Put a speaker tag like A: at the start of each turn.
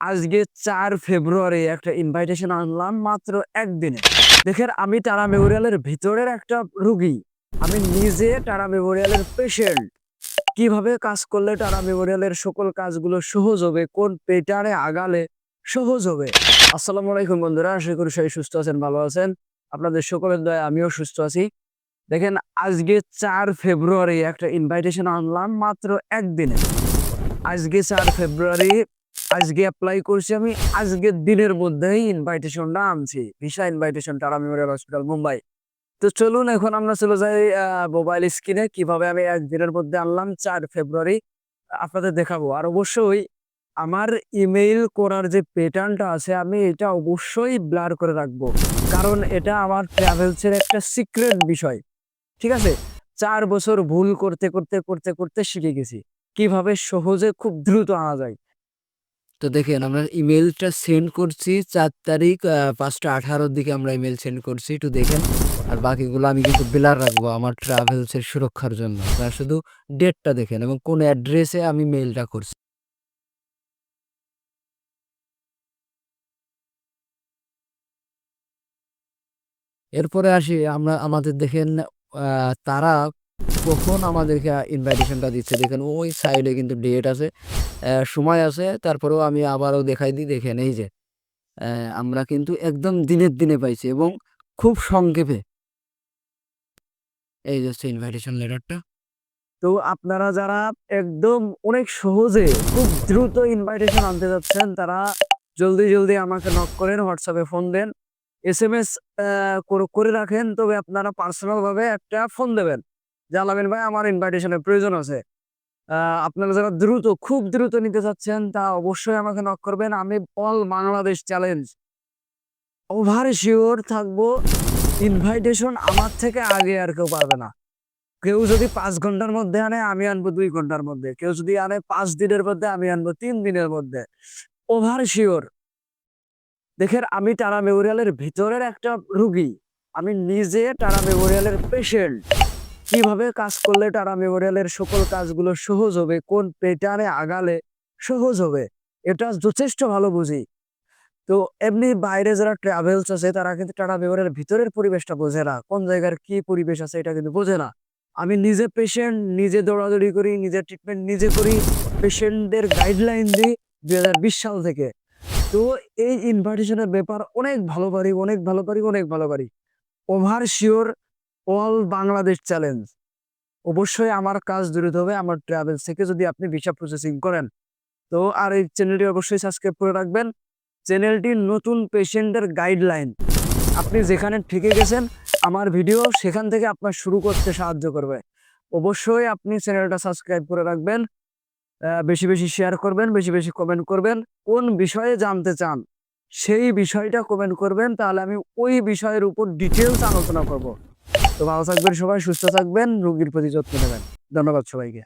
A: আজকে চার ফেব্রুয়ারি একটা ইনভাইটেশন আনলাম মাত্র একদিনে। দেখেন, আমি টারা মেমোরিয়ালের ভিতরের একটা রুগী। আমি নিজে টারা মেমোরিয়ালের পেশেন্ট কীভাবে কাজ করলে টারা মেমোরিয়ালের সকল কাজগুলো সহজ হবে, কোন পেটারে আগালে সহজ হবে? আসসালামু আলাইকুম বন্ধুরা, আশা করি সবাই সুস্থ আছেন, ভালো আছেন। আপনাদের সকলের দয়া আমিও সুস্থ আছি। দেখেন, আজকে চার ফেব্রুয়ারি একটা ইনভাইটেশন আনলাম মাত্র একদিনে। আজকে চার ফেব্রুয়ারি আজকে অ্যাপ্লাই করছি আমি, আজকের দিনের মধ্যেই ইনভাইটেশনটা আনছি। Visa invitation Tata memorial hospital Mumbai. তো চলুন এখন আমরা চলে যাই মোবাইল স্ক্রিনে কীভাবে আমি একদিনের মধ্যে আনলাম? চার ফেব্রুয়ারি। আপনাদের দেখাবো। আর অবশ্যই আমার ইমেইল করার যে প্যাটার্নটা আছে, আমি এটা অবশ্যই ব্লার করে রাখব। কারণ এটা আমার ট্রাভেলসের একটা সিক্রেট বিষয়। ঠিক আছে? চার বছর ভুল করতে করতে করতে করতে শিখে গেছি। কীভাবে সহজে খুব দ্রুত আনা যায়। তো দেখেন আমরা ইমেলটা সেন্ড করছি চার তারিখ পাঁচটা আঠারোর দিকে আমরা ইমেল সেন্ড করছি, একটু দেখেন। আর বাকিগুলো আমি কিন্তু বেলার রাখব আমার ট্রাভেলসের সুরক্ষার জন্য। আপনারা শুধু ডেটটা দেখেন এবং কোন অ্যাড্রেসে আমি মেলটা করছি। এরপরে আসি আমরা, আমাদের দেখেন তারা কখন আমাদেরকে ইনভাইটেশনটা দিচ্ছে? দেখেন, ওই সাইডে কিন্তু ডেট আছে সময় আছে, তারপরেও আমি আবারও দেখাই দিই, দেখেন, এই যে আমরা কিন্তু একদম দিনের দিনে পাইছি এবং খুব সংক্ষেপে। এই যে ইনভাইটেশন লেটারটা তো আপনারা যারা একদম অনেক সহজে, খুব দ্রুত ইনভাইটেশন আনতে যাচ্ছেন, তারা জলদি জলদি আমাকে নক করেন হোয়াটসঅ্যাপে ফোন দেন এস এম এস করে রাখেন, তবে আপনারা পার্সোনাল ভাবে একটা ফোন দেবেন। জানাবেন ভাই, আমার ইনভাইটেশনের প্রয়োজন আছে। আপনারা যারা দ্রুত, খুব দ্রুত নিতে চাচ্ছেন, তা অবশ্যই আমাকে নক করবেন। আমি all Bangladesh challenge over sure থাকব। ইনভাইটেশন আমার থেকে আগে আর কেউ পারবে না। কেউ যদি পাঁচ ঘণ্টার মধ্যে আনে, আমি আনব দুই ঘণ্টার মধ্যে। কেউ যদি আনে পাঁচ দিনের মধ্যে, আমি আনব তিন দিনের মধ্যে। ওভার শিওর দেখেন, আমি টারা মেমোরিয়ালের ভিতরের একটা রুগী। আমি নিজে টারা মেমোরিয়ালের পেশেন্ট কীভাবে কাজ করলে টারা মেমোরিয়ালের সকল কাজগুলো সহজ হবে, কোন পেটারে আগালে সহজ হবে, এটা যথেষ্ট ভালো বুঝি। তো এমনি বাইরে যারা ট্রাভেলস আছে, তারা কিন্তু টাটা মেমোরিয়ালের ভিতরের পরিবেশটা বোঝে না, কোন জায়গার কি পরিবেশ আছে এটা কিন্তু বোঝে না। আমি নিজে পেশেন্ট নিজে দৌড়াদৌড়ি করি, নিজে ট্রিটমেন্ট নিজে করি পেশেন্টদের গাইডলাইন দিই দুই হাজার বিশ সাল থেকে। তো এই ইনভাইটেশনের ব্যাপার অনেক ভালো পারি, অনেক ভালো পারি, অনেক ভালো পারি। Over sure all Bangladesh challenge. অবশ্যই আমার কাজ দ্রুত হবে, আমার ট্রাভেলস থেকে যদি আপনি ভিসা প্রসেসিং করেন। তো আর এই চ্যানেলটি অবশ্যই সাবস্ক্রাইব করে রাখবেন। চ্যানেলটি নতুন পেশেন্টের গাইডলাইন আপনি যেখানে ঠেকে গেছেন, আমার ভিডিও সেখান থেকে আপনার শুরু করতে সাহায্য করবে। অবশ্যই আপনি চ্যানেলটা সাবস্ক্রাইব করে রাখবেন। বেশি বেশি শেয়ার করবেন, বেশি বেশি কমেন্ট করবেন। কোন বিষয়ে জানতে চান, সেই বিষয়টা কমেন্ট করবেন, তাহলে আমি ওই বিষয়ের উপর ডিটেলস আলোচনা করব। তো ভালো থাকবেন সবাই সুস্থ থাকবেন রোগীর প্রতি যত্ন নেবেন। ধন্যবাদ সবাইকে।